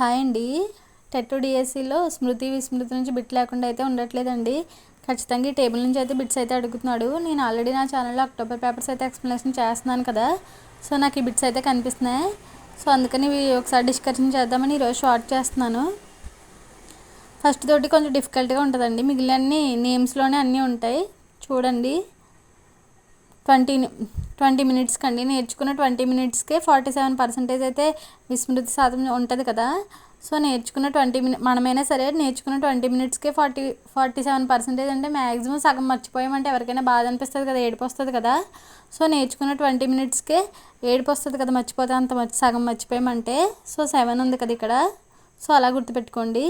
Hi అండి. TET డిఎస్సిలో స్మృతి విస్మృతి నుంచి బిట్ లేకుండా అయితే ఉండట్లేదండి. ఖచ్చితంగా ఈ టేబుల్ నుంచి అయితే బిట్స్ అయితే అడుగుతున్నాడు. నేను ఆల్రెడీ నా ఛానల్లో అక్టోబర్ పేపర్స్ అయితే ఎక్స్ప్లెనేషన్ చేస్తున్నాను కదా. సో నాకు ఈ బిట్స్ అయితే కనిపిస్తున్నాయి. సో అందుకని ఇవి ఒకసారి డిస్కషన్ చేద్దామని ఈరోజు షార్ట్ చేస్తున్నాను. ఫస్ట్ తోటి కొంచెం డిఫికల్ట్గా ఉంటుందండి. మిగిలిన నేమ్స్లోనే అన్నీ ఉంటాయి. చూడండి. ట్వంటీ ట్వంటీ మినిట్స్ కండి. నేర్చుకున్న ట్వంటీ మినిట్స్కే ఫార్టీ సెవెన్ పర్సెంటేజ్ అయితే విస్మృతి శాతం ఉంటుంది కదా. సో నేర్చుకున్న ట్వంటీ మినిట్ మనమైనా సరే నేర్చుకున్న ట్వంటీ మినిట్స్కే ఫార్టీ ఫార్టీ సెవెన్ పర్సెంటేజ్ అంటే మ్యాక్సిమం సగం మర్చిపోయామంటే ఎవరికైనా బాధ అనిపిస్తుంది కదా ఏడుపు వస్తుంది కదా. సో నేర్చుకున్న ట్వంటీ మినిట్స్కే ఏడుపు వస్తుంది కదా మర్చిపోతే అంత మర్చి సగం మర్చిపోయామంటే. సో సెవెన్ ఉంది కదా ఇక్కడ. సో అలా గుర్తుపెట్టుకోండి.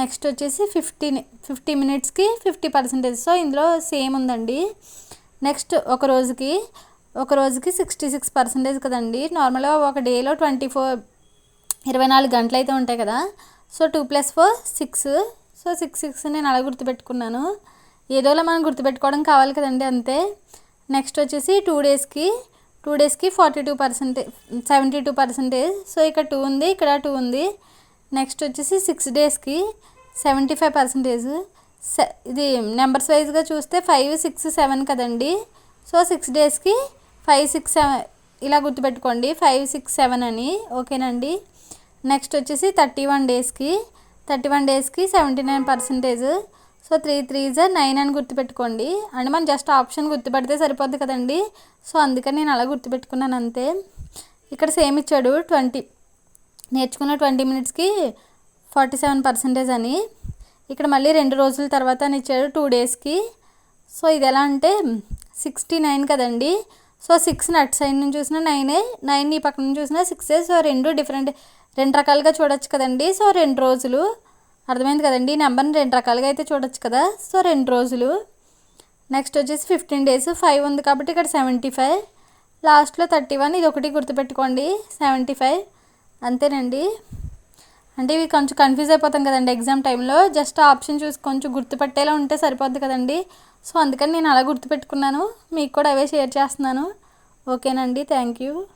నెక్స్ట్ వచ్చేసి ఫిఫ్టీన్ ఫిఫ్టీ మినిట్స్కి ఫిఫ్టీ పర్సెంటేజ్. సో ఇందులో సేమ్ ఉందండి. నెక్స్ట్ ఒక రోజుకి ఒక రోజుకి సిక్స్టీ సిక్స్ పర్సెంటేజ్ కదండి. నార్మల్గా ఒక డేలో ట్వంటీ ఫోర్ ఇరవై నాలుగు గంటలు అయితే ఉంటాయి కదా. So two plus four six so six six నేను అలా గుర్తుపెట్టుకున్నాను. ఏదోలా మనం గుర్తుపెట్టుకోవడం కావాలి కదండి అంతే. నెక్స్ట్ వచ్చేసి టూ డేస్కి టూ డేస్కి forty two percentage seventy two percentage so ఇక్కడ టూ ఉంది ఇక్కడ టూ ఉంది. నెక్స్ట్ వచ్చేసి సిక్స్ డేస్కి సెవెంటీ ఫైవ్ పర్సెంటేజ్ ఇది నెంబర్స్ వైజ్గా చూస్తే ఫైవ్ సిక్స్ సెవెన్ కదండి. సో సిక్స్ డేస్కి ఫైవ్ సిక్స్ సెవెన్ ఇలా గుర్తుపెట్టుకోండి. ఫైవ్ సిక్స్ సెవెన్ అని. ఓకేనండి. నెక్స్ట్ వచ్చేసి థర్టీ వన్ డేస్కి. థర్టీ వన్ డేస్కి seventy nine percentage. So three three జర్ nine అని గుర్తుపెట్టుకోండి. అంటే మనం జస్ట్ ఆప్షన్ గుర్తుపెడితే సరిపోద్ది కదండి. సో అందుకని నేను అలా గుర్తుపెట్టుకున్నాను అంతే. ఇక్కడ సేమ్ ఇచ్చాడు ట్వంటీ. నేర్చుకున్న ట్వంటీ మినిట్స్కి ఫార్టీ సెవెన్ పర్సెంటేజ్ అని. ఇక్కడ మళ్ళీ రెండు రోజుల తర్వాత అని ఇచ్చాడు టూ డేస్కి. సో ఇది ఎలా అంటే సిక్స్టీ నైన్ కదండి. సో సిక్స్ అటు సైడ్ నుంచి చూసినా నైనే నైన్ ఈ పక్క నుంచి చూసినా సిక్సే సో రెండు డిఫరెంట్ రెండు రకాలుగా చూడొచ్చు కదండి. సో రెండు రోజులు అర్థమైంది కదండి? ఈ నెంబర్ని రెండు రకాలుగా అయితే చూడొచ్చు కదా. సో రెండు రోజులు. నెక్స్ట్ వచ్చేసి ఫిఫ్టీన్ డేస్ ఫైవ్ ఉంది కాబట్టి ఇక్కడ సెవెంటీ ఫైవ్ లాస్ట్లో థర్టీ వన్ ఇది ఒకటి గుర్తుపెట్టుకోండి. సెవెంటీ ఫైవ్ అంతేనండి. అంటే ఇవి కొంచెం కన్ఫ్యూజ్ అయిపోతాం కదండి ఎగ్జామ్ టైంలో జస్ట్ ఆప్షన్ చూసి కొంచెం గుర్తుపెట్టేలా ఉంటే సరిపోద్ది కదండి. సో అందుకని నేను అలా గుర్తుపెట్టుకున్నాను. మీకు కూడా అవే షేర్ చేస్తున్నాను. ఓకేనండి. Thank you.